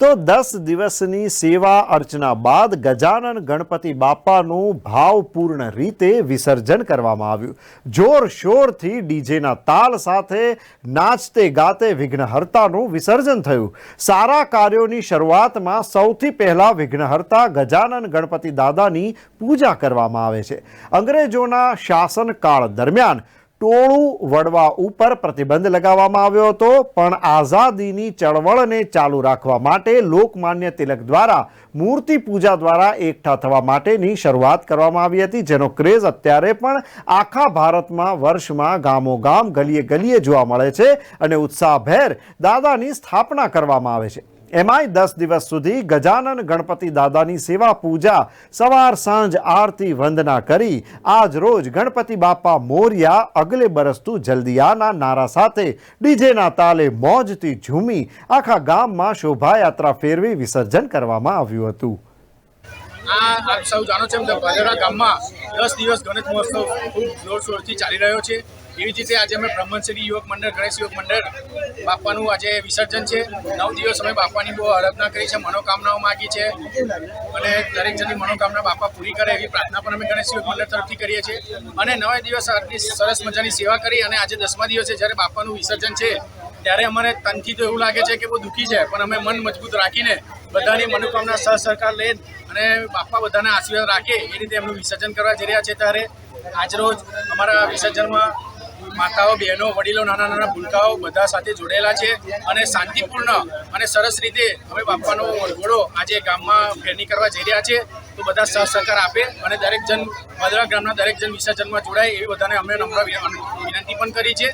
તો દસ દિવસની સેવા અર્ચના બાદ ગજાનન ગણપતિ બાપાનું ભાવપૂર્ણ રીતે વિસર્જન કરવામાં આવ્યું. જોરશોરથી ડીજેના તાલ સાથે નાચતે ગાતે વિઘ્નહર્તાનું વિસર્જન થયું. સારા કાર્યોની શરૂઆતમાં સૌથી પહેલા વિઘ્નહર્તા ગજાનન ગણપતિ દાદાની પૂજા કરવામાં આવે છે. અંગ્રેજોના શાસનકાળ દરમિયાન ટોળું વડવા ઉપર પ્રતિબંધ લગાવવામાં આવ્યો હતો, પણ આઝાદીની ચળવળને ચાલુ રાખવા માટે લોકમાન્ય તિલક દ્વારા મૂર્તિ પૂજા દ્વારા એકઠા થવા માટેની શરૂઆત કરવામાં આવી હતી, જેનો ક્રેઝ અત્યારે પણ આખા ભારતમાં વર્ષમાં ગામો ગામ ગલીએ ગલીએ જોવા મળે છે અને ઉત્સાહભેર દાદાની સ્થાપના કરવામાં આવે છે. એમાંય દસ દિવસ સુધી ગજાનન ગણપતિ દાદાની સેવા પૂજા સવાર સાંજ આરતી વંદના કરી આજ રોજ ગણપતિ બાપા મોરિયા અગલે બરસતું જલ્દીયાના નારા સાથે ડીજેના તાલે મોજથી ઝૂમી આખા ગામમાં શોભાયાત્રા ફેરવી વિસર્જન કરવામાં આવ્યું હતું. આ આપ સૌ જાણો છો એમ કે ભાદરા ગામમાં દસ દિવસ ગણેશ મહોત્સવ ખૂબ જોરશોરથી ચાલી રહ્યો છે. એવી જ રીતે આજે અમે બ્રહ્મશ્રી યુવક મંડળ, ગણેશ યુવક મંડળ, બાપાનું આજે વિસર્જન છે. નવ દિવસ અમે બાપાની બહુ આરાધના કરી છે, મનોકામનાઓ માગી છે. અને દરેક જણની મનોકામના બાપા પૂરી કરે એવી પ્રાર્થના પણ અમે ગણેશ યુવક મંડળ તરફથી કરીએ છીએ. અને નવે દિવસ આટલી સરસ મજાની સેવા કરી અને આજે દસમા દિવસે જ્યારે બાપાનું વિસર્જન છે, ત્યારે અમારે તનથી તો એવું લાગે છે કે બહુ દુઃખી છે, પણ અમે મન મજબૂત રાખીને બધાની મનોકામના સહ સહકાર લઈ અને બાપા બધાના આશીર્વાદ રાખે એ રીતે એમનું વિસર્જન કરવા જઈ રહ્યા છે. ત્યારે આજરોજ અમારા વિસર્જનમાં માતાઓ, બહેનો, વડીલો, નાના નાના ભૂલકાઓ બધા સાથે જોડાયેલા છે અને શાંતિપૂર્ણ અને સરસ રીતે અમે બાપાનો વરઘોડો આજે ગામમાં ફેરણી કરવા જઈ રહ્યા છે. તો બધા સહ સહકાર આપે અને દરેક જણ ભદ્રા ગામના દરેક જણ વિસર્જનમાં જોડાય એવી બધાને અમે નમ્ર વિનંતી પણ કરી છે.